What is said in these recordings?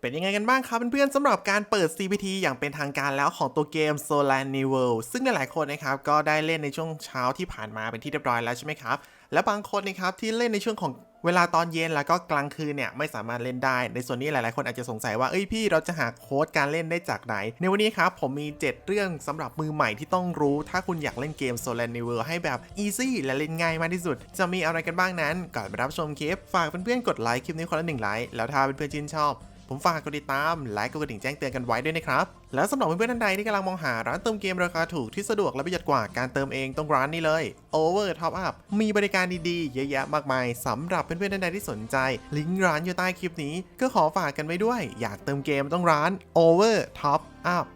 เป็นยังไงกันบ้างครับเพื่อนๆสำหรับการเปิด CPT อย่างเป็นทางการแล้วของตัวเกม Solar New World ซึ่งหลายๆคนนะครับก็ได้เล่นในช่วงเช้าที่ผ่านมาเป็นที่เรียบร้อยแล้วใช่ไหมครับ และบางคนนะครับที่เล่นในช่วงของเวลาตอนเย็นแล้วก็กลางคืนเนี่ยไม่สามารถเล่นได้ ในส่วนนี้หลายๆคนอาจจะสงสัยว่าเอ้ยพี่เราจะหาโค้ดการเล่นได้จากไหน ในวันนี้ครับผมมี 7 เรื่องสำหรับมือใหม่ที่ต้องรู้ ถ้าคุณอยากเล่นเกม Solar New World ให้แบบ easy และเล่นง่ายมากที่สุด จะมีอะไรกันบ้างนั้น ก่อนไปรับชมคลิป ฝากเพื่อนๆกดไลค์คลิปนี้คนละหนึ่งไลค์แล้วถ้าเพื่อนๆชื่นชอบ ผมฝากกดติดตามไลค์กดกระดิ่งแจ้งเตือนกันไว้ด้วยนะครับ แล้วสำหรับเพื่อนๆท่านใดที่กำลังมองหาร้านเติมเกมราคาถูกที่สะดวกและประหยัดกว่าการเติมเองตรงร้านนี้เลย Over Top Up มีบริการดีๆ เยอะแยะมากมายสำหรับเพื่อนๆท่านใดที่สนใจ ลิงก์ร้านอยู่ใต้คลิปนี้ ก็ขอฝากกันไว้ด้วย อยากเติมเกมต้องร้าน Over Top Up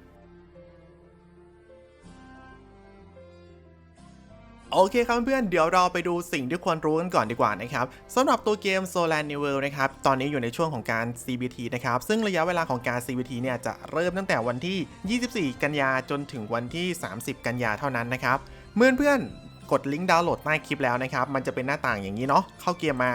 โอเคครับเพื่อนเดี๋ยวเราไปดูสิ่งที่ควรรู้กันก่อนดีกว่านะครับสำหรับตัวเกม Solar New World นะครับ ตอนนี้อยู่ในช่วงของการ CBT นะครับ ซึ่งระยะเวลาของการ CBT เนี่ยจะเริ่มตั้งแต่วันที่ 24 กันยาจนถึงวันที่ 30 กันยาเท่านั้นนะครับเมื่อเพื่อนกดลิงก์ดาวน์โหลดใต้คลิปแล้วนะครับ มันจะเป็นหน้าต่างอย่างนี้เนาะเข้าเกมมา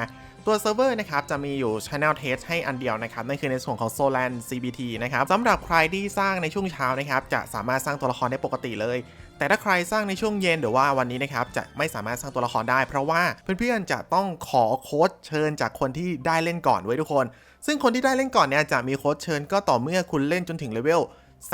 ตัวเซิร์ฟเวอร์นะครับจะมีอยู่ Channel Test ให้อันเดียวนะครับนั่นคือในส่วนของ Solan CBT นะครับสำหรับใครที่สร้างในช่วงเช้านะครับจะสามารถสร้างตัวละครได้ปกติเลย แต่ถ้าใครสร้างในช่วงเย็นหรือว่าวันนี้นะครับจะไม่สามารถสร้างตัวละครได้ เพราะว่าเพื่อนๆจะต้องขอโค้ดเชิญจากคนที่ได้เล่นก่อนไว้ทุกคน ซึ่งคนที่ได้เล่นก่อนเนี่ยจะมีโค้ดเชิญก็ต่อเมื่อคุณเล่นจนถึงเลเวล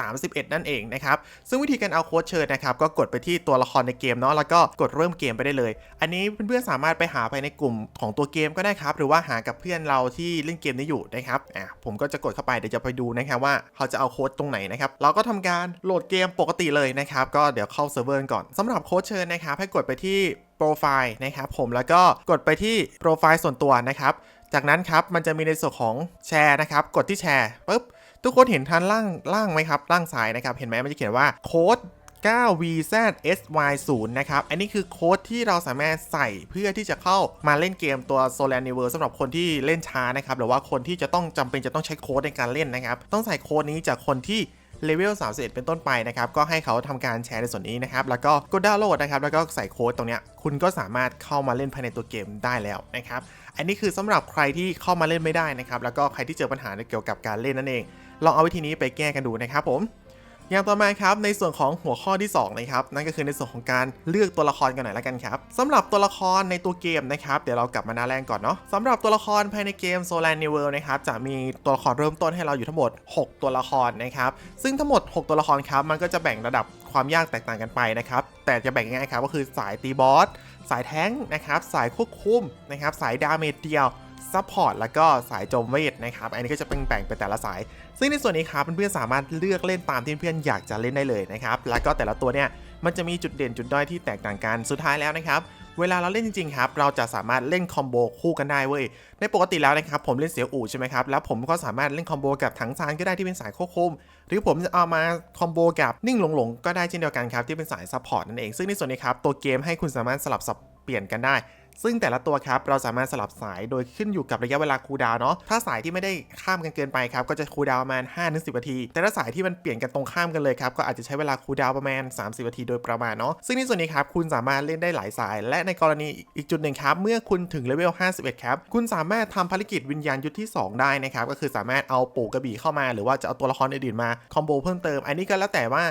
31 นั่นเองนะครับ ซึ่งวิธีการเอาโค้ดเชิญนะครับ ก็กดไปที่ตัวละครในเกมเนาะ แล้วก็กดเริ่มเกมไปได้เลย อันนี้เพื่อนๆสามารถไปหาไปในกลุ่มของตัวเกมก็ได้ครับ หรือว่าหากับเพื่อนเราที่เล่นเกมนี้อยู่นะครับ อะ ผมก็จะกดเข้าไป เดี๋ยวจะไปดูนะครับว่าเขาจะเอาโค้ดตรงไหนนะครับ เราก็ทำการโหลดเกมปกติเลยนะครับ ก็เดี๋ยวเข้าเซิร์ฟเวอร์ก่อนสำหรับโค้ดเชิญนะครับ ให้กดไปที่โปรไฟล์นะครับผม แล้วก็กดไปที่โปรไฟล์ส่วนตัวนะครับ จากนั้นครับ มันจะมีในส่วนของแชร์นะครับ กดที่แชร์ปุ๊บ ทุกคนเห็นทันล่างล่างไหมครับล่างซ้ายนะครับ เห็นไหมมันจะเขียนว่าโค้ด 9VZSY0 นะครับ อันนี้คือโค้ดที่เราสามารถใส่เพื่อที่จะเข้ามาเล่นเกมตัว Solar n e w o r สำหรับคนที่เล่นช้านะครับ หรือว่าคนที่จะต้องจำเป็นจะต้องใช้โค้ดในการเล่นนะครับ ต้องใส่โค้ดนี้จากคนที่ เลเวล31 เป็นต้นไปนะครับ ก็ให้เขาทำการแชร์ในส่วนนี้นะครับ แล้วก็กดดาวน์โหลดนะครับ แล้วก็ใส่โค้ดตรงเนี้ย คุณก็สามารถเข้ามาเล่นภายในตัวเกมได้แล้วนะครับ อันนี้คือสำหรับใครที่เข้ามาเล่นไม่ได้นะครับ แล้วก็ใครที่เจอปัญหาเกี่ยวกับการเล่นนั่นเอง ลองเอาวิธีนี้ไปแก้กันดูนะครับผม อย่างต่อมาครับในส่วนของหัวข้อที่2นะครับนั่นก็คือในส่วนของการเลือกตัวละครกันหน่อยละกันครับสำหรับตัวละครในตัวเกมนะครับเดี๋ยวเรากลับมาหน้าแรกก่อนเนาะสำหรับตัวละครภายในเกม Solar New World นะครับจะมีตัวละครเริ่มต้นให้เราอยู่ทั้งหมด 6 ตัวละครนะครับซึ่งทั้งหมด 6 ตัวละครครับมันก็จะแบ่งระดับความยากแตกต่างกันไปนะครับแต่จะแบ่งง่ายครับก็คือสายตีบอสสายแท้งนะครับสายควบคุมนะครับสายดาเมจเดียว ซัพพอร์ตแล้วก็สายโจมเวทนะครับ อันนี้ก็จะเป็นแบ่งเป็นแต่ละสาย ซึ่งในส่วนนี้ครับเพื่อนๆสามารถเลือกเล่นตามที่เพื่อนๆอยากจะเล่นได้เลยนะครับ แล้วก็แต่ละตัวเนี่ยมันจะมีจุดเด่นจุดด้อยที่แตกต่างกัน สุดท้ายแล้วนะครับ เวลาเราเล่นจริงๆครับ เราจะสามารถเล่นคอมโบคู่กันได้เว้ย ในปกติแล้วนะครับผมเล่นเสียวอู่ใช่ไหมครับ แล้วผมก็สามารถเล่นคอมโบกับถังซานก็ได้ที่เป็นสายควบคุม หรือผมจะเอามาคอมโบกับนิ่งหลงๆก็ได้เช่นเดียวกันครับที่เป็นสายซัพพอร์ตนั่นเอง ซึ่งในส่วนนี้ครับตัวเกมให้คุณสามารถสลับสับเปลี่ยนกันได้ ซึ่งแต่ละตัวครับเราสามารถสลับสายโดยขึ้นอยู่กับระยะเวลาคูลดาวน์เนาะถ้าสายที่ไม่ได้ข้ามกันเกินไปครับก็จะคูลดาวน์ประมาณ5-10นาที แต่ถ้าสายที่มันเปลี่ยนกันตรงข้ามกันเลยครับก็อาจจะใช้เวลาคูลดาวน์ประมาณ 30นาทีโดยประมาณเนาะซึ่งในส่วนนี้ครับคุณสามารถเล่นได้หลายสาย และในกรณีอีกจุดหนึ่งครับเมื่อคุณถึงเลเวล51ครับคุณสามารถทำภารกิจวิญญาณยุทธที่ 2 ได้นะครับก็คือสามารถเอาปู่กระบี่เข้ามา หรือว่าจะเอาตัวละครอื่นๆมาคอมโบเพิ่มเติมอันนี้ก็แล้วแต่ว่า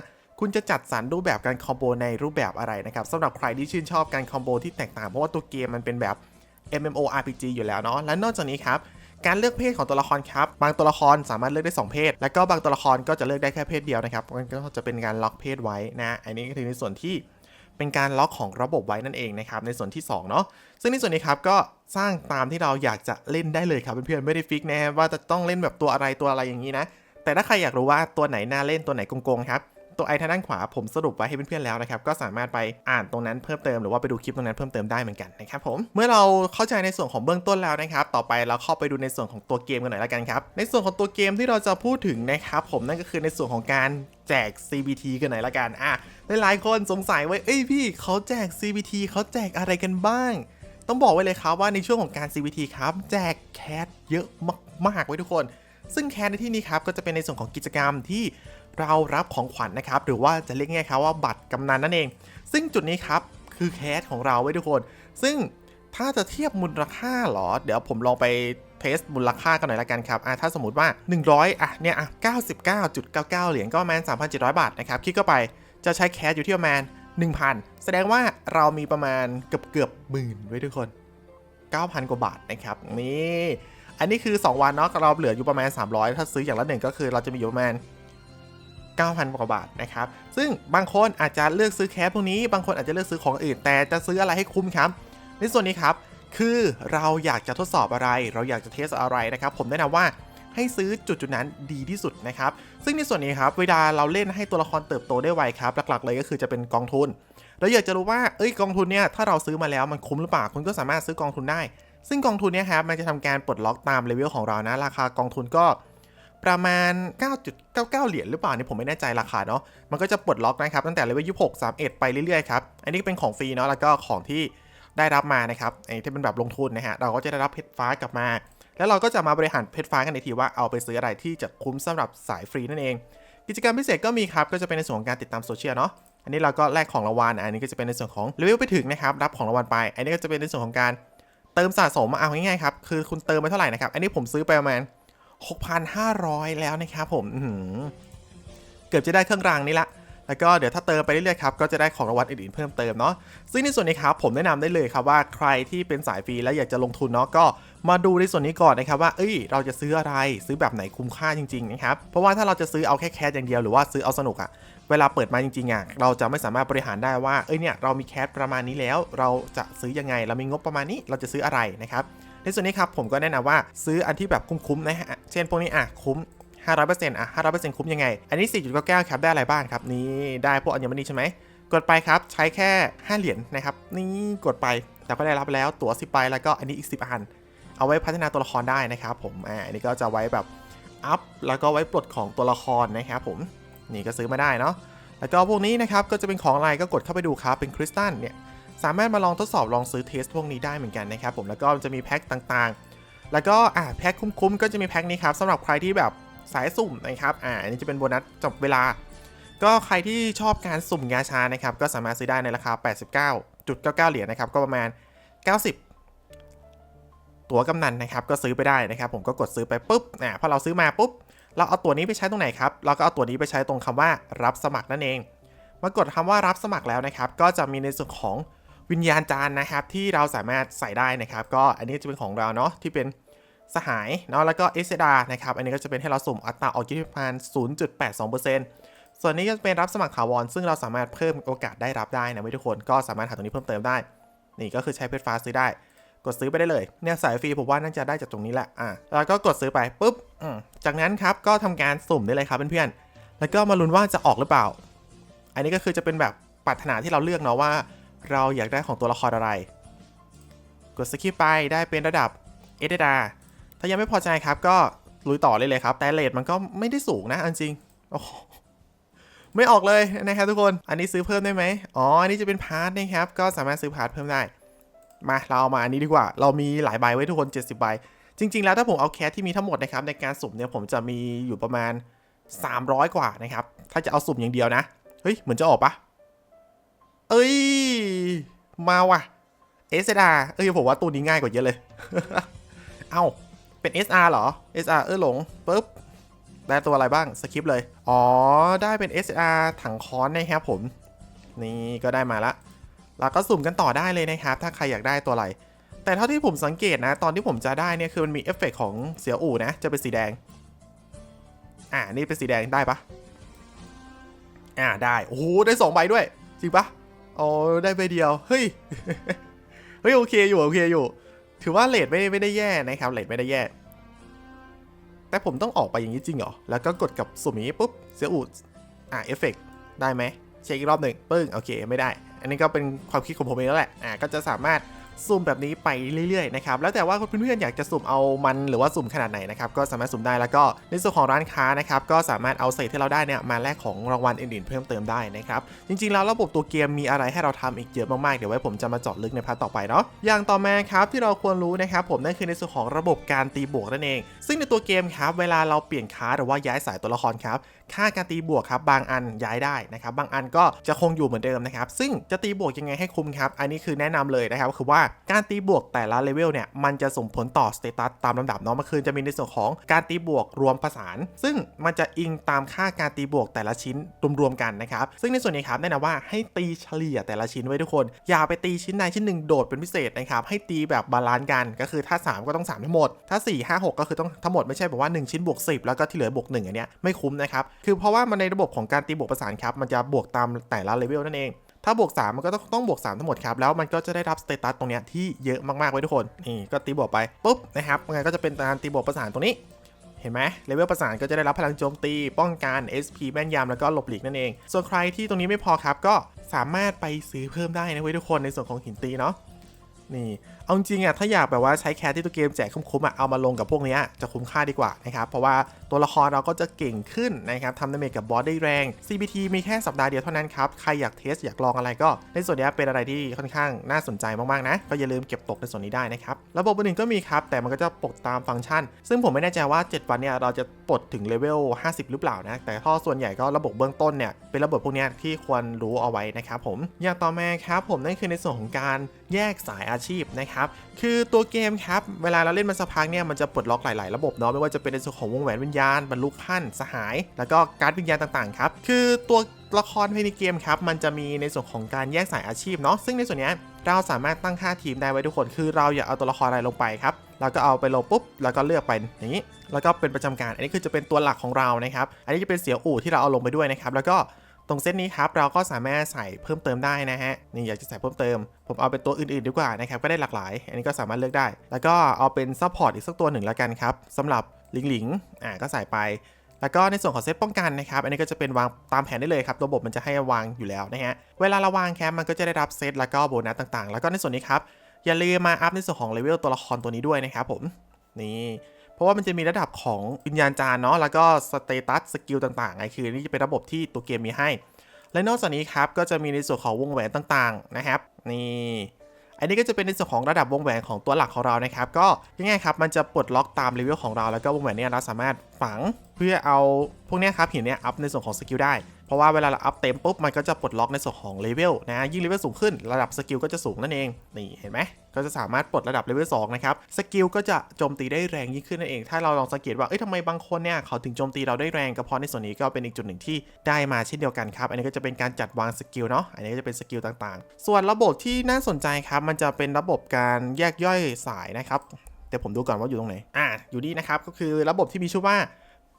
คุณจะจัดสรรรูปแบบการคอมโบในรูปแบบอะไรนะครับสำหรับใครที่ชื่นชอบการคอมโบที่แตกต่างเพราะว่าตัวเกมมันเป็นแบบ MMORPG อยู่แล้วเนาะและนอกจากนี้ครับการเลือกเพศของตัวละครครับ บางตัวละครสามารถเลือกได้ 2 เพศ แล้วก็บางตัวละครก็จะเลือกได้แค่เพศเดียวนะครับมันก็จะเป็นการล็อกเพศไว้นะ อันนี้ก็คือในส่วนที่เป็นการล็อกของระบบไว้นั่นเองนะครับ ในส่วนที่2เนาะ ซึ่งในส่วนนี้ครับก็สร้างตามที่เราอยากจะเล่นได้เลยครับเพื่อนๆ ไม่ได้ฟิกนะว่าจะต้องเล่นแบบตัวอะไรตัวอะไรอย่างนี้นะ แต่ถ้าใครอยากรู้ว่าตัวไหนน่าเล่นตัวไหนโกงๆครับ ตัวไอทางด้านขวาผมสรุปไว้ให้เพื่อนๆแล้วนะครับ ก็สามารถไปอ่านตรงนั้นเพิ่มเติมหรือว่าไปดูคลิปตรงนั้นเพิ่มเติมได้เหมือนกันนะครับผม เมื่อเราเข้าใจในส่วนของเบื้องต้นแล้วนะครับ ต่อไปเราเข้าไปดูในส่วนของตัวเกมกันหน่อยละกันครับ ในส่วนของตัวเกมที่เราจะพูดถึงนะครับผมนั่นก็คือในส่วนของการแจก CBT กันหน่อยละกัน อะ หลายๆคนสงสัยว่าเอ้ยพี่เขาแจก CBT เขาแจกอะไรกันบ้าง ต้องบอกไว้เลยครับว่าในช่วงของการ CBT ครับ แจกแคสเยอะมากๆไว้ทุกคน ซึ่งแคสในที่นี้ครับก็จะเป็นในส่วนของกิจกรรมที่ เรารับของขวัญนนะครับ หรือว่าจะเรียกง่ายๆครับว่าบัตรกำนันนั่นเอง ซึ่งจุดนี้ครับ คือแคสของเราไว้ทุกคน ซึ่งถ้าจะเทียบมูลค่าเหรอ เดี๋ยวผมลองไปเทสมูลค่ากันหน่อยละกันครับ อะถ้าสมมติว่า 100 อะ เนี่ย อะ 99.99 เหรียญก็ประมาณ 3,700 บาทนะครับคลิกเข้าไป จะใช้แคสอยู่ที่ประมาณ 1,000 แสดงว่าเรามีประมาณเกือบเกือบหมื่นไว้ทุกคน 9,000 กว่าบาทนะครับ นี่ อันนี้คือ 2 วันเนาะ เราเหลืออยู่ประมาณ 300 ถ้าซื้ออย่างละหนึ่งก็คือเราจะมีอยู่ประมาณ 9,000 กว่าบาทนะครับ ซึ่งบางคนอาจจะเลือกซื้อแคสพวกนี้ บางคนอาจจะเลือกซื้อของอื่น แต่จะซื้ออะไรให้คุ้มครับ ในส่วนนี้ครับ คือเราอยากจะทดสอบอะไร เราอยากจะเทสอะไรนะครับ ผมแนะนำว่าให้ซื้อจุดจุดนั้นดีที่สุดนะครับ ซึ่งในส่วนนี้ครับ เวลาเราเล่นให้ตัวละครเติบโตได้ไวครับ หลักๆ เลยก็คือจะเป็นกองทุน เราอยากจะรู้ว่า เอ้ย กองทุนเนี่ย ถ้าเราซื้อมาแล้วมันคุ้มหรือเปล่า คุณก็สามารถซื้อกองทุนได้ ซึ่งกองทุนเนี่ยครับ มันจะทำการปลดล็อกตามเลเวลของเรานะ ราคากองทุนก็ ประมาณ 9.99 เหรียญหรือเปล่านี่ผมไม่แน่ใจราคาเนาะมันก็จะปลดล็อกนะครับตั้งแต่เลเวล26 31 ไปเรื่อยๆครับอันนี้เป็นของฟรีเนาะแล้วก็ของที่ได้รับมานะครับไอ้ที่เป็นแบบลงทุนนะฮะเราก็จะได้รับเพชรฟ้ากลับมา แล้วเราก็จะมาบริหารเพชรฟ้ากันในทีว่าเอาไปซื้ออะไรที่จะคุ้มสำหรับสายฟรีนั่นเอง กิจกรรมพิเศษก็มีครับก็จะเป็นในส่วนของการติดตามโซเชียลเนาะอันนี้เราก็แลกของรางวัลอันนี้ก็จะเป็นในส่วนของเลเวลไปถึงนะครับรับของรางวัลไป อันนี้ก็จะเป็นในส่วนของการเติมสะสมเอาง่ายๆครับคือคุณเติมไปเท่าไหร่นะครับอันนี้ผมซื้อไปประมาณ 6,500 แล้วนะครับผมเกือบจะได้เครื่องรางนี่ละแล้วก็เดี๋ยวถ้าเติมไปเรื่อยๆครับก็จะได้ของรางวัลอื่นๆเพิ่มเติมเนาะซึ่งในส่วนนี้ครับผมแนะนำได้เลยครับว่าใครที่เป็นสายฟรีและอยากจะลงทุนเนาะก็มาดูในส่วนนี้ก่อนนะครับว่าเอ้ยเราจะซื้ออะไรซื้อแบบไหนคุ้มค่าจริงๆนะครับเพราะว่าถ้าเราจะซื้อเอาแค่แคสอย่างเดียวหรือว่าซื้อเอาสนุกอะเวลาเปิดมาจริงๆอะเราจะไม่สามารถบริหารได้ว่าเอ้ยเนี่ยเรามีแคสประมาณนี้แล้ว เราจะซื้อยังไงเรามีงบประมาณนี้เราจะซื้ออะไรนะครับ ในส่วนนี้ครับผมก็แนะนำว่าซื้ออันที่แบบคุ้มๆนะฮะเช่นพวกนี้อะคุ้ม500%อะ500%คุ้มยังไง อันนี้ 4.99ครับได้อะไรบ้างครับ นี่ได้พวกอัญมณีใช่ไหมกดไปครับใช้แค่ 5 เหรียญนะครับ นี่กดไปแต่ก็ได้รับแล้วตั๋ว10ใบแล้วก็อันนี้อีก 10อัน เอาไว้พัฒนาตัวละครได้นะครับผมอ่าอันนี้ก็จะไว้แบบอัพแล้วก็ไว้ปลดของตัวละครนะครับผมนี่ก็ซื้อมาได้เนาะแล้วก็พวกนี้นะครับก็จะเป็นของอะไรก็กดเข้าไปดูครับเป็นคริสตัลเนี่ย สามารถมาลองทดสอบลองซื้อเทสพวกนี้ได้เหมือนกันนะครับผมแล้วก็จะมีแพ็คต่างๆ แล้วก็อ่าแพ็คคุ้มๆ ก็จะมีแพ็คนี้ครับสำหรับใครที่แบบสายสุ่มนะครับอ่าอันนี้จะเป็นโบนัสจบเวลา ก็ใครที่ชอบการสุ่มงาชานะครับก็สามารถซื้อได้ในราคา 89.99 เหรียญนะครับก็ประมาณ 90ตั๋วกำนันนะครับก็ซื้อไปได้นะครับ ผมก็กดซื้อไปปุ๊บอ่าพอเราซื้อมาปุ๊บ เราเอาตัวนี้ไปใช้ตรงไหนครับเราก็เอาตัวนี้ไปใช้ตรงคำว่ารับสมัครนั่นเองมากดคำว่ารับสมัครแล้วนะครับ ก็จะมีในส่วนของ วิญญาณจานนะครับที่เราสามารถใส่ได้นะครับ ก็อันนี้จะเป็นของเราเนาะที่เป็นสหายเนาะแล้วก็เอสดานะครับอันนี้ก็จะเป็นให้เราสุ่มอัตราออกที่ประมาณ 0.82%ส่วนนี้ก็จะเป็นรับสมัครถาวรซึ่งเราสามารถเพิ่มโอกาสได้รับได้นะทุกคนก็สามารถหาตรงนี้เพิ่มเติมได้ นี่ก็คือใช้เพชรฟ้าซื้อได้ กดซื้อไปได้เลยเนี่ยสายฟรีผมว่าน่าจะได้จากตรงนี้แหละอะแล้วก็กดซื้อไปปุ๊บจากนั้นครับก็ทำการสุ่มได้เลยครับเพื่อนๆแล้วก็มาลุ้นว่าจะออกหรือเปล่า อันนี้ก็คือจะเป็นแบบปรารถนาที่เราเลือกเนาะว่า เราอยากได้ของตัวละครอะไร กดสกิปไปได้เป็นระดับเอเดดาถ้ายังไม่พอใจครับก็ลุยต่อเลยเลยครับ แต่เลทมันก็ไม่ได้สูงนะเอาจริงโอ้ไม่ออกเลยนะครับทุกคน อันนี้ซื้อเพิ่มได้ไหมอ๋อ อันนี้จะเป็นพาร์ทนะครับ ก็สามารถซื้อพาร์ทเพิ่มได้ มาเราเอามาอันนี้ดีกว่า เรามีหลายใบไว้ทุกคน 70 ใบ จริง ๆ แล้วถ้าผมเอาแคสที่มีทั้งหมดนะครับในการสุ่มเนี่ยผมจะมีอยู่ประมาณ 300 กว่านะครับ ถ้าจะเอาสุ่มอย่างเดียวนะ เฮ้ย เหมือนจะออกปะ เอ้ย มาว่ะ เอสดาเอ้ยผมว่าตัวนี้ง่ายกว่าเยอะเลย เอ้า เป็น SR เหรอ SR เออหลงปุ๊บ ได้ตัวอะไรบ้าง สคริปเลย อ๋อ ได้เป็น SR ถังค้อนนะครับผม นี่ก็ได้มาละเราก็สุ่มกันต่อได้เลยนะครับ ถ้าใครอยากได้ตัวอะไร แต่เท่าที่ผมสังเกตนะ ตอนที่ผมจะได้เนี่ยคือมันมีเอฟเฟกต์ของเสียอู่นะ จะเป็นสีแดง อ่า นี่เป็นสีแดงได้ปะอ่า ได้ โอ้โห ได้สองใบด้วย จริงปะ อ๋อได้ใบเดียว เฮ้ย เฮ้ยโอเคอยู่โอเคอยู่ ถือว่าเลทไม่ไม่ได้แย่นะครับเลทไม่ได้แย่ แต่ผมต้องออกไปอย่างนี้จริงเหรอ แล้วก็กดกับสุ่มนี้ปุ๊บเสียอูดอ่าเอฟเฟกได้ไหมเช็คอีกรอบหนึ่งปึ้งโอเคไม่ได้ อันนี้ก็เป็นความคิดของผมเองแล้วแหละ อ่าก็จะสามารถ สุ่มแบบนี้ไปเรื่อยๆนะครับแล้วแต่ว่าเพื่อนๆอยากจะสุ่มเอามันหรือว่าสุ่มขนาดไหนนะครับก็สามารถสุ่มได้แล้วก็ในส่วนของร้านค้านะครับก็สามารถเอาเศษที่เราได้เนี่ยมาแลกของรางวัลอื่นๆเพิ่มเติมได้นะครับจริงๆแล้วระบบตัวเกมมีอะไรให้เราทำอีกเยอะมากๆเดี๋ยวไว้ผมจะมาเจาะลึกในพาร์ทต่อไปเนาะอย่างต่อมาครับที่เราควรรู้นะครับผมนั่นคือในส่วนของระบบการตีบวกนั่นเอง ซึ่งในตัวเกมครับเวลาเราเปลี่ยนค้าหรือว่าย้ายสายตัวละครครับค่าการตีบวกครับบางอันย้ายได้นะครับบางอันก็จะคงอยู่เหมือนเดิมนะครับซึ่งจะตีบวกยังไงให้คุ้มครับอันนี้คือแนะนำเลยนะครับคือว่าการตีบวกแต่ละเลเวลเนี่ยมันจะส่งผลต่อสเตตัสตามลำดับเนาะมันคือจะมีในส่วนของการตีบวกรวมผสาน ซึ่งมันจะอิงตามค่าการตีบวกแต่ละชิ้นรวมๆกันนะครับ ซึ่งในส่วนนี้ครับแนะนำว่าให้ตีเฉลี่ยแต่ละชิ้นไว้ทุกคน อย่าไปตีชิ้นใดชิ้นหนึ่งโดดเป็นพิเศษนะครับให้ตีแบบบาลานซ์กันก็คือถ้า 3 ก็ต้อง 3 ทั้งหมด ถ้า 4 5 6 ก็คือต้องทั้งหมดไม่ใช่แบบว่า 1 ชิ้นบวก 10 แล้วก็ที่เหลือบวก1อันเนี้ยไม่คุ้มนะครับคือเพราะว่ามันในระบบของการตีบวกประสานครับมันจะบวกตามแต่ละเลเวลนั่นเอง ถ้าบวก 3 มันก็ต้องต้องบวก 3 ทั้งหมดครับ แล้วมันก็จะได้รับสเตตัสตรงเนี้ยที่เยอะมากๆไว้ทุกคน นี่ก็ตีบวกไปปุ๊บนะครับมันก็จะเป็นการตีบวกประสานตรงนี้เห็นไหมเลเวลประสานก็จะได้รับพลังโจมตี ป้องกัน SP แม่นยำแล้วก็หลบหลีกนั่นเอง ส่วนใครที่ตรงนี้ไม่พอครับก็สามารถไปซื้อเพิ่มได้นะเว้ยทุกคนในส่วนของหินตีเนาะนี่เอาจริงอะถ้าอยากแบบว่าใช้แคสที่ตัวเกมแจกคุ้มๆอะเอามาลงกับพวกนี้จะคุ้มค่าดีกว่านะครับเพราะว่าตัวละครเราก็จะเก่งขึ้นนะครับทำดาเมจกับบอสได้แรง CBT มีแค่สัปดาห์เดียวเท่านั้นครับใครอยากเทสอยากลองอะไรก็ ในส่วนนี้เป็นอะไรที่ค่อนข้างน่าสนใจมากๆนะก็อย่าลืมเก็บตกในส่วนนี้ได้นะครับระบบอื่นก็มีครับแต่มันก็จะปลดตามฟังก์ชัน ซึ่งผมไม่แน่ใจว่า 7 วันเนี่ยเราจะปลดถึงเลเวล50 หรือเปล่านะแต่ข้อส่วนใหญ่ก็ระบบเบื้องต้นเนี่ยเป็นระบบพวกนี้ที่ควรรู้เอาไว้นะครับผมอย่างต่อมาครับผมนั่นคือในส่วนของการแยกสายอาชีพนะครับคือตัวเกมครับ เวลาเราเล่นมันสักพักเนี่ย มันจะปลดล็อกหลาย ๆ ระบบเนาะ ไม่ว่าจะเป็นในส่วนของวงแหวนวิญญาณ บรรลุขั้นสหาย แล้วก็การ์ดวิญญาณต่าง ๆ ครับ คือตัวละครภายในเกมครับ มันจะมีในส่วนของการแยกสายอาชีพเนาะ ซึ่งในส่วนนี้เราสามารถตั้งค่าทีมได้ไว้ทุกคน คือเราอยากเอาตัวละครอะไรลงไปครับเราก็เอาไปลงปุ๊บ แล้วก็เลือกไปอย่างนี้ แล้วก็เป็นประจำการ อันนี้คือจะเป็นตัวหลักของเรานะครับ อันนี้จะเป็นเสียวอู่ที่เราเอาลงไปด้วยนะครับ แล้วก็ รงเส้นนี้ครับเราก็สามารถใส่เพิ่มเติมได้นะฮะนี่อยากจะใส่เพิ่มเติม ผมเอาเป็นตัวอื่นๆดีกว่านะครับก็ได้หลากหลาย อันนี้ก็สามารถเลือกได้ แล้วก็เอาเป็นซัพพอร์ตอีกสักตัวหนึ่งแล้วกันครับสำหรับลิงหลิงอ่าก็ใส่ไปแล้วก็ในส่วนของเซตป้องกันนะครับ อันนี้ก็จะเป็นวางตามแผนได้เลยครับ ระบบมันจะให้วางอยู่แล้วนะฮะ เวลาเราวางแคมมันก็จะได้รับเซตแล้วก็โบนัสต่างๆ แล้วก็ในส่วนนี้ครับ อย่าลืมมาอัพในส่วนของเลเวลตัวละครตัวนี้ด้วยนะครับผม นี่ เพราะว่ามันจะมีระดับของวิญญาณจาร์เนาะแล้วก็สเตตัสสกิลต่างๆไงคือนี่จะเป็นระบบที่ตัวเกมมีให้ และนอกจากนี้ครับก็จะมีในส่วนของวงแหวนต่างๆนะครับนี่อันนี้ก็จะเป็นในส่วนของระดับวงแหวนของตัวหลักของเรานะครับก็ง่ายๆครับมันจะปลดล็อกตามเลเวลของเราแล้วก็วงแหวนเนี่ยเราสามารถฝังเพื่อเอาพวกเนี้ยครับหินเนี่ยอัพในส่วนของสกิลได้ ราะว่าเวลาเราอัพเต็มปุ๊บมันก็จะปลดล็อกในส่วนของเลเวลนะ ยิ่งเลเวลสูงขึ้นระดับสกิลก็จะสูงนั่นเอง นี่เห็นไหมก็จะสามารถปลดระดับเลเวล2นะครับ สกิลก็จะโจมตีได้แรงยิ่งขึ้นนั่นเอง ถ้าเราลองสังเกตว่า เอ้ยทำไมบางคนเนี่ยเขาถึงโจมตีเราได้แรงก็เพราะในส่วนนี้ก็เป็นอีกจุดหนึ่งที่ได้มาเช่นเดียวกันครับ อันนี้ก็จะเป็นการจัดวางสกิลเนาะ อันนี้ก็จะเป็นสกิลต่างๆ ส่วนระบบที่น่าสนใจครับ มันจะเป็นระบบการแยกย่อยสายนะครับ แต่ผมดูก่อนว่าอยู่ตรงไหน อ่า อยู่นี่นะครับ ก็คือระบบที่มีชื่อว่า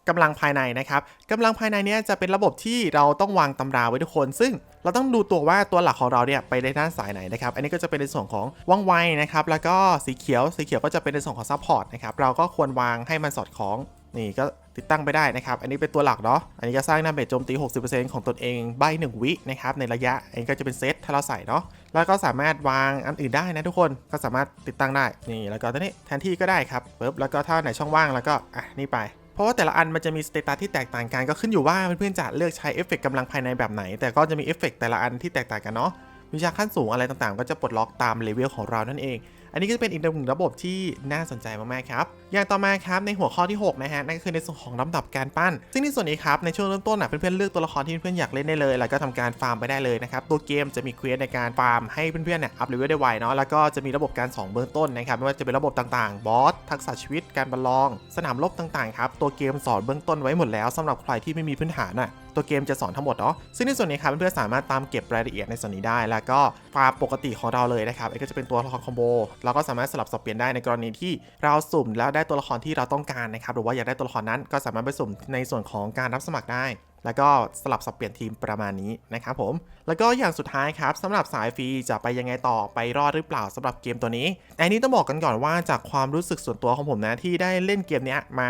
กำลังภายในนะครับกำลังภายในเนี้ยจะเป็นระบบที่เราต้องวางตำราไว้ทุกคน ซึ่งเราต้องดูตัวว่าตัวหลักของเราเนี่ยไปในด้านสายไหนนะครับ อันนี้ก็จะเป็นในส่วนของว่องไวนะครับ แล้วก็สีเขียวสีเขียวก็จะเป็นในส่วนของซัพพอร์ตนะครับ เราก็ควรวางให้มันสอดคล้องนี่ก็ติดตั้งไปได้นะครับ อันนี้เป็นตัวหลักเนาะ อันนี้จะสร้างดาเมจโจมตี 60%ของตนเองใบ1วินะครับ ในระยะ อันนี้ก็จะเป็นเซตถ้าเราใส่เนาะ แล้วก็สามารถวางอันอื่นได้นะทุกคน ก็สามารถติดตั้งได้ นี่ แล้วก็ตัวนี้แทนที่ก็ได้ครับปึ๊บ แล้วก็ถ้าไหนช่องว่างแล้วก็ อะ นี่ไป เพราะว่าแต่ละอันมันจะมีสเตตัสที่แตกต่างกันก็ขึ้นอยู่ว่าเพื่อนๆจะเลือกใช้เอฟเฟกต์กำลังภายในแบบไหน แต่ก็จะมีเอฟเฟกต์แต่ละอันที่แตกต่างกันเนาะ วิชาขั้นสูงอะไรต่างๆ ก็จะปลดล็อกตามเลเวลของเรานั่นเอง อันนี้ก็จะเป็นอีกหนึ่งระบบที่น่าสนใจมากๆครับ อย่างต่อมาครับในหัวข้อที่ 6 นะฮะ นั่นก็คือในส่วนของลำดับการปั้น ซึ่งในส่วนนี้ครับในช่วงเริ่มต้นอะเพื่อนๆเลือกตัวละครที่เพื่อนๆอยากเล่นได้เลย แล้วก็ทำการฟาร์มไปได้เลยนะครับ ตัวเกมจะมีเควสในการฟาร์มให้เพื่อนๆเนี่ยอัพเลเวลได้ไวเนาะ แล้วก็จะมีระบบการสองเบื้องต้นนะครับ ไม่ว่าจะเป็นระบบต่างๆ บอส ทักษะชีวิต การประลอง สนามรบต่างๆ ครับ ตัวเกมสอนเบื้องต้นไว้หมดแล้วสำหรับใครที่ไม่มีพื้นฐานอะ ตัวเกมจะสอนทั้งหมดเนาะซึ่งในส่วนนี้ครับเพื่อนๆสามารถตามเก็บรายละเอียดในส่วนนี้ได้ แล้วก็ฟาร์มปกติของเราเลยนะครับไอ้ก็จะเป็นตัวละครคอมโบเราก็สามารถสลับสับเปลี่ยนได้ในกรณีที่เราสุ่มแล้วได้ตัวละครที่เราต้องการนะครับหรือว่าอยากได้ตัวละครนั้นก็สามารถไปสุ่มในส่วนของการรับสมัครได้แล้วก็สลับสับเปลี่ยนทีมประมาณนี้นะครับผม แล้วก็อย่างสุดท้ายครับสำหรับสายฟรีจะไปยังไงต่อไปรอดหรือเปล่าสำหรับเกมตัวนี้ อันนี้ต้องบอกกันก่อนว่าจากความรู้สึกส่วนตัวของผมนะที่ได้เล่นเกมนี้มา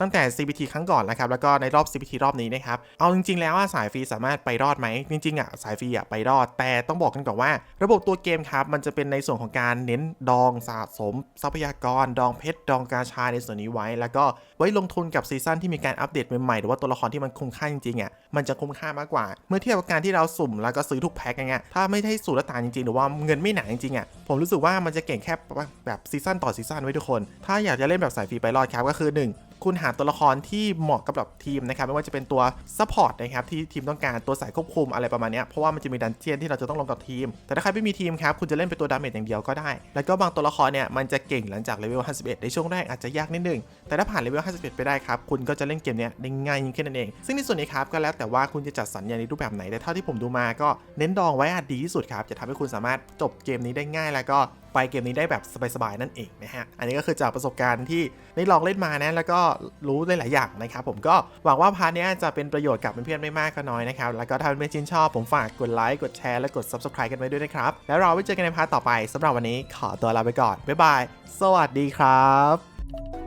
ตั้งแต่ CBT ครั้งก่อนนะครับแล้วก็ในรอบ CBT รอบนี้นะครับเอาจริงๆ แล้วว่าสายฟรีสามารถไปรอดไหมจริงๆอะสายฟรีอะไปรอด แต่ต้องบอกกันก่อนว่า ระบบตัวเกมครับมันจะเป็นในส่วนของการเน้นดองสะสม ทรัพยากร ดองเพชรดองกาชาในส่วนนี้ไว้ แล้วก็ไว้ลงทุนกับซีซั่นที่มีการอัปเดตใหม่ๆหรือว่าตัวละครที่มันคุ้มค่าจริงๆอะ มันจะคุ้มค่ามากกว่า เมื่อเทียบกับการที่เราสุ่มแล้วก็ซื้อทุกแพ็คอย่างเงี้ยถ้าไม่ได้สูตรละตานจริงๆหรือว่าเงินไม่หนาจริงๆอะผมรู้สึกว่ามันจะเก่งแค่แบบซีซั่นต่อซีซั่นไว้ทุกคน ถ้าอยากจะเล่นแบบสายฟรีไปรอดครับก็คือหนึ่งคุณหาตัวละครที่เหมาะกับแบบทีมนะครับไม่ว่าจะเป็นตัวซัพพอร์ตนะครับที่ทีมต้องการตัวสายควบคุมอะไรประมาณเนี้ยเพราะว่ามันจะมีดันเจียนที่เราจะต้องลงกับทีม แต่ถ้าใครไม่มีทีมครับคุณจะเล่นเป็นตัวดาเมจอย่างเดียวก็ได้ แล้วก็บางตัวละครเนี่ยมันจะเก่งหลังจากเลเวล 51 ในช่วงแรกอาจจะยากนิดนึง แต่ถ้าผ่านเลเวล 51 ไปได้ครับคุณก็จะเล่นเกมเนี้ยได้ง่ายยิ่งขึ้นนั่นเอง ซึ่งในส่วนนี้ครับก็แล้วแต่แต่ว่าคุณจะจัดสรรยางในรูปแบบไหน แต่เท่าที่ผมดูมาก็เน้นดองไว้อาจดีที่สุดครับ จะทำให้คุณสามารถจบเกมนี้ได้ง่าย แล้วก็ไปเกมนี้ได้แบบสบายๆนั่นเองนะฮะ อันนี้ก็คือจากประสบการณ์ที่ได้ลองเล่นมานะ แล้วก็รู้หลายๆอย่างนะครับ ผมก็หวังว่าพาร์ทนี้จะเป็นประโยชน์กับเพื่อนๆไม่มากก็น้อยนะครับ แล้วก็ถ้าเพื่อนๆชื่นชอบผมฝากกดไลค์ กดแชร์ และกด subscribe กันไว้ด้วยนะครับ แล้วเราไว้เจอกันในพาร์ทต่อไปสำหรับวันนี้ขอตัวลาไปก่อน บ๊ายบาย สวัสดีครับ